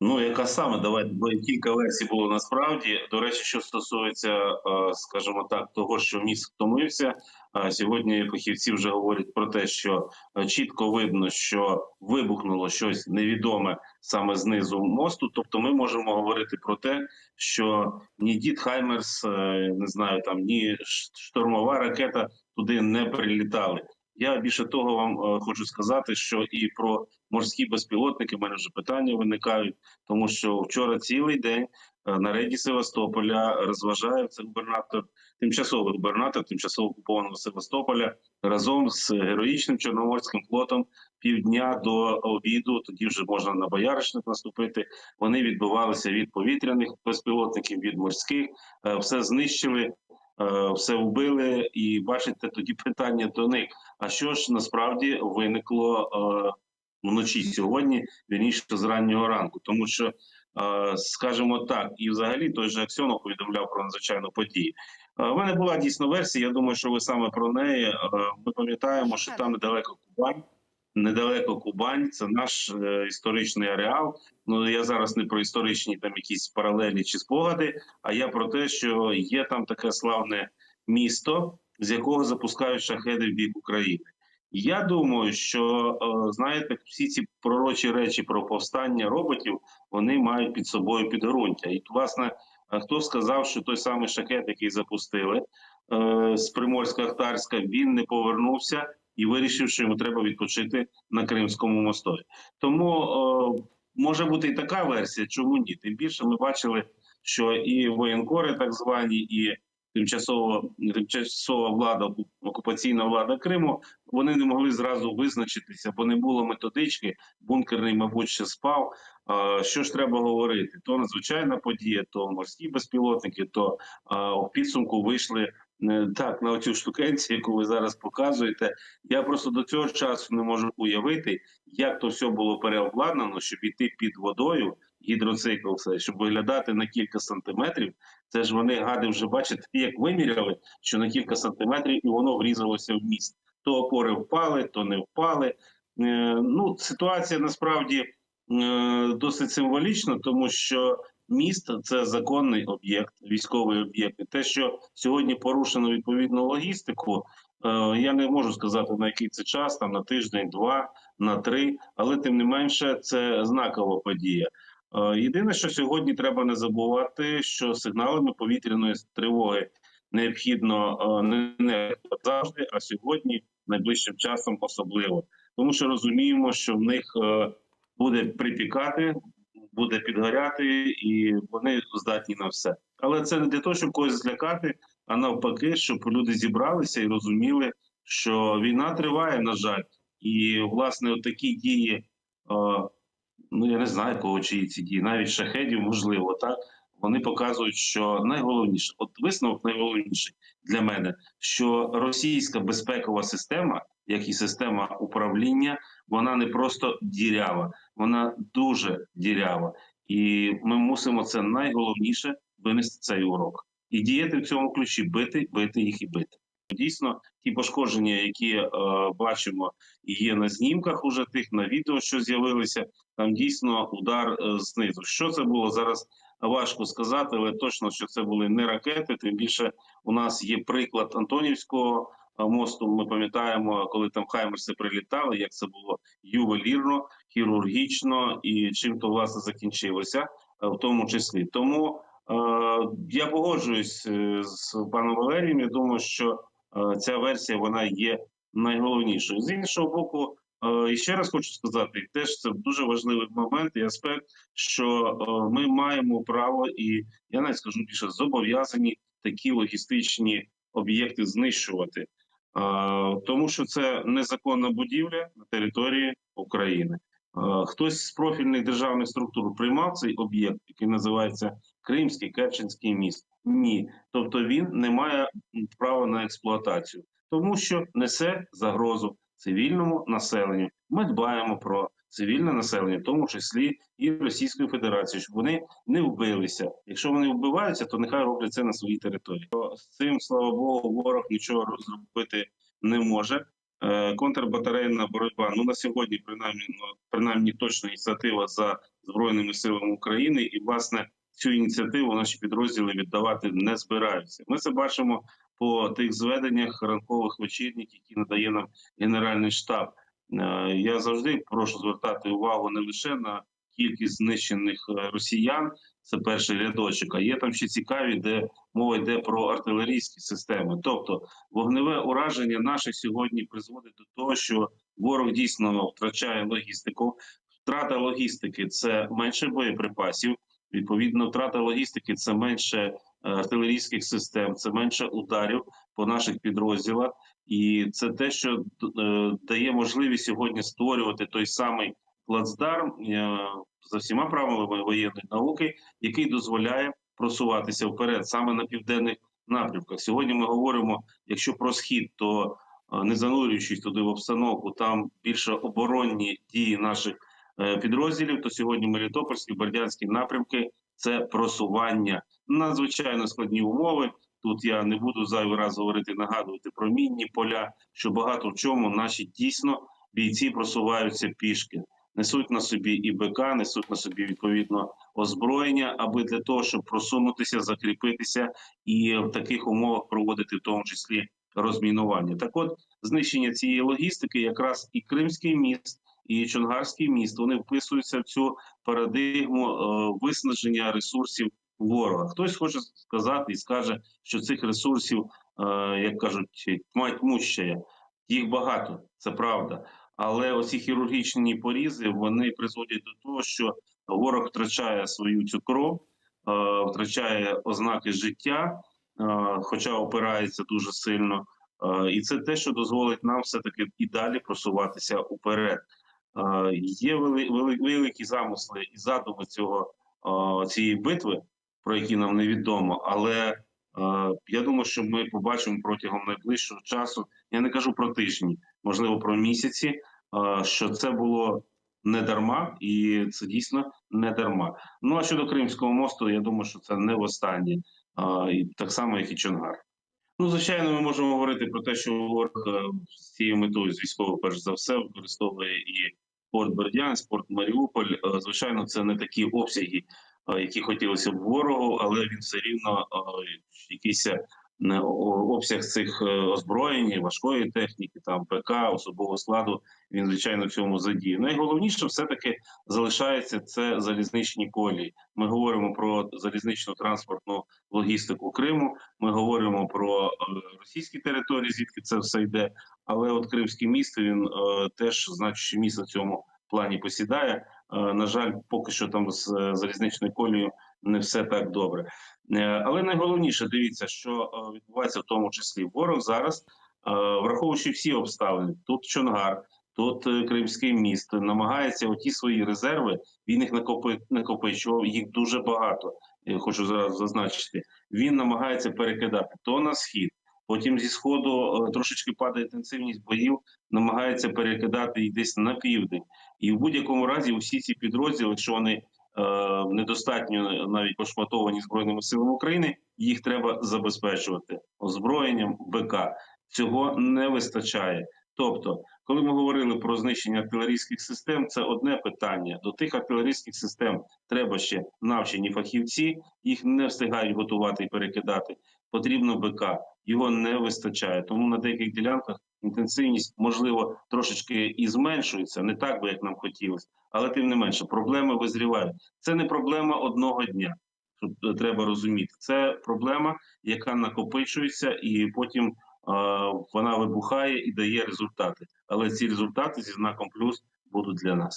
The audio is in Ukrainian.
Ну, яка саме давайте, бо кілька версій було насправді. До речі, що стосується, е, скажімо так, того, що міст втомився. е, Сьогодні фахівці вже говорять про те, що е, чітко видно, що вибухнуло щось невідоме саме знизу мосту. Тобто, ми можемо говорити про те, що ні Дід Хаймерс, не знаю, там ні штурмова ракета туди не прилітали. Я більше того вам е, хочу сказати, що і про морські безпілотники в мене вже питання виникають, тому що вчора цілий день е, на рейді Севастополя розважається губернатор, тимчасовий губернатор тимчасово окупованого Севастополя разом з героїчним Чорноморським флотом півдня до обіду. Тоді вже можна на бояришник наступити. Вони відбивалися від повітряних безпілотників, від морських, е, все знищили. Е, Все вбили, і бачите, тоді питання до них: а що ж насправді виникло е, вночі сьогодні, вірніше з раннього ранку, тому що, е, скажімо так, і взагалі той же Аксьонов повідомляв про надзвичайну подію. У мене була дійсно версія. Я думаю, що ви саме про неї. Ми пам'ятаємо, що там недалеко Кубань. Недалеко Кубань, це наш е, історичний ареал. Ну я зараз не про історичні там якісь паралелі чи спогади, а я про те, що є там таке славне місто, з якого запускають шахеди в бік України. Я думаю, що е, знаєте, всі ці пророчі речі про повстання роботів вони мають під собою підґрунтя. І власне, хто сказав, що той самий шахет, який запустили е, з Приморська-Ахтарська, він не повернувся і вирішив, що йому треба відпочити на Кримському мостові. Тому е, може бути і така версія, чому ні? Тим більше ми бачили, що і воєнкори, так звані, і тимчасова тимчасова влада, окупаційна влада Криму, вони не могли зразу визначитися, бо не було методички. Бункерний, мабуть, ще спав. Що ж треба говорити? То надзвичайна подія, то морські безпілотники, то в підсумку вийшли так на оцю штукенцію, яку ви зараз показуєте. Я просто до цього часу не можу уявити, як то все було переобладнано, щоб іти під водою, гідроцикл, все, щоб виглядати на кілька сантиметрів. Це ж вони гади вже бачите, як виміряли, що на кілька сантиметрів і воно врізалося в міст. То опори впали, то не впали. Е, ну, ситуація насправді е, досить символічна, тому що міст це законний об'єкт, військовий об'єкт. І те, що сьогодні порушено відповідну логістику, е, я не можу сказати на який це час, там на тиждень, два, на три, але тим не менше це знакова подія. Е, Єдине, що сьогодні треба не забувати, що сигналами повітряної тривоги необхідно е, не, завжди, а сьогодні найближчим часом особливо, тому що розуміємо, що в них буде припікати, буде підгоряти, і вони здатні на все. Але це не для того, щоб когось злякати, а навпаки, щоб люди зібралися і розуміли, що війна триває, на жаль, і власне такі дії. е, ну я не знаю, кого чиї ці дії, навіть шахедів, можливо, так вони показують, що найголовніше, от висновок найголовніший для мене, що російська безпекова система, як і система управління, вона не просто дірява, вона дуже дірява, і ми мусимо це найголовніше винести цей урок і діяти в цьому ключі, бити, бити їх і бити. Дійсно, ті пошкодження, які е, бачимо, є на знімках, уже тих на відео, що з'явилися, там дійсно удар е, знизу. Що це було зараз? Важко сказати, але точно, що це були не ракети. Тим більше у нас є приклад Антонівського мосту. Ми пам'ятаємо, коли там Хаймерси прилітали, як це було ювелірно, хірургічно і чим то власне закінчилося, е, в тому числі. Тому е, я погоджуюсь е, з паном Валерієм. Я думаю, що е, ця версія вона є найголовнішою. З іншого боку. І ще раз хочу сказати, теж це дуже важливий момент і аспект, що ми маємо право, і я навіть скажу більше зобов'язані такі логістичні об'єкти знищувати, тому що це незаконна будівля на території України. Хтось з профільних державних структур приймав цей об'єкт, який називається Кримський Керченський міст. Ні, тобто він не має права на експлуатацію, тому що несе загрозу цивільному населенню. Ми дбаємо про цивільне населення, в тому числі і Російської Федерації, щоб вони не вбилися. Якщо вони вбиваються, то нехай роблять це на своїй території. То З цим слава Богу, ворог нічого зробити не може. Е, Контрбатарейна боротьба. Ну на сьогодні, принаймні, ну, принаймні точна ініціатива за збройними силами України, і власне цю ініціативу наші підрозділи віддавати не збираються. Ми це бачимо по тих зведеннях ранкових вечірніх, які надає нам Генеральний штаб. Е, Я завжди прошу звертати увагу не лише на кількість знищених е, росіян, це перший рядочок, а є там ще цікаві, де мова йде про артилерійські системи. Тобто вогневе ураження наше сьогодні призводить до того, що ворог дійсно втрачає логістику. Втрата логістики це менше боєприпасів. Відповідно, втрата логістики це менше е, артилерійських систем, це менше ударів по наших підрозділах, і це те, що е, дає можливість сьогодні створювати той самий плацдарм е, за всіма правилами воєнної науки, який дозволяє просуватися вперед саме на південних напрямках. Сьогодні ми говоримо, якщо про схід, то е, не занурюючись туди в обстановку, там більше оборонні дії наших підрозділів. То сьогодні Мелітопольські, Бердянські напрямки це просування надзвичайно складні умови. Тут я не буду зайвий раз говорити, нагадувати про мінні поля, що багато в чому наші дійсно бійці просуваються пішки, несуть на собі і БК, несуть на собі відповідно озброєння, аби для того, щоб просунутися, закріпитися і в таких умовах проводити в тому числі розмінування. Так, от знищення цієї логістики, якраз і Кримський міст, і Чонгарський міст, вони вписуються в цю парадигму е, виснаження ресурсів ворога. Хтось хоче сказати і скаже, що цих ресурсів, е, як кажуть, тьма тьмущая. Їх багато, це правда. Але оці хірургічні порізи вони призводять до того, що ворог втрачає свою цю кров, е, втрачає ознаки життя, е, хоча опирається дуже сильно. І це те, що дозволить нам все таки і далі просуватися уперед. Є вели, вели, великі замисли і задуми цього цієї битви, про які нам невідомо, але е, я думаю, що ми побачимо протягом найближчого часу. Я не кажу про тижні, можливо, про місяці. е, Що це було не дарма, і це дійсно не дарма. Ну а щодо Кримського мосту, я думаю, що це не востаннє, е, і так само, як і Чонгар. Ну, звичайно, ми можемо говорити про те, що ворог е, з цією метою з військового, перш за все, використовує і порт Бердянськ, порт Маріуполь. Е, Звичайно, це не такі обсяги, які хотілося б ворогу, але він все рівно е, якийсь е, обсяг цих е, озброєнь, важкої техніки, там ПК, особового складу. Він звичайно в цьому задіє. Найголовніше все таки залишається це залізничні колії. Ми говоримо про залізничну транспортну логістику Криму. Ми говоримо про е, російські території, звідки це все йде. Але от Кримський міст він е, теж значуще місце в цьому плані посідає. Е, на жаль, поки що там з е, залізничною колією не все так добре. Е, але найголовніше дивіться, що відбувається в тому числі ворог зараз, враховуючи всі обставини, тут Чонгар. Тут Кримський міст намагається оті свої резерви. Він їх накопичував, їх дуже багато. Хочу зараз зазначити. Він намагається перекидати то на схід, потім зі сходу е, трошечки падає інтенсивність боїв, намагається перекидати їх десь на південь. І в будь-якому разі усі ці підрозділи, якщо вони е, недостатньо навіть пошматовані збройними силами України, їх треба забезпечувати озброєнням БК. Цього не вистачає. Тобто, коли ми говорили про знищення артилерійських систем, це одне питання. До тих артилерійських систем треба ще навчені фахівці, їх не встигають готувати і перекидати. Потрібно БК, його не вистачає. Тому на деяких ділянках інтенсивність можливо трошечки і зменшується, не так би як нам хотілося, але тим не менше проблеми визрівають. Це не проблема одного дня. Тут е, треба розуміти. Це проблема, яка накопичується, і потім е, вона вибухає і дає результати. Але ці результати зі знаком плюс будуть для нас.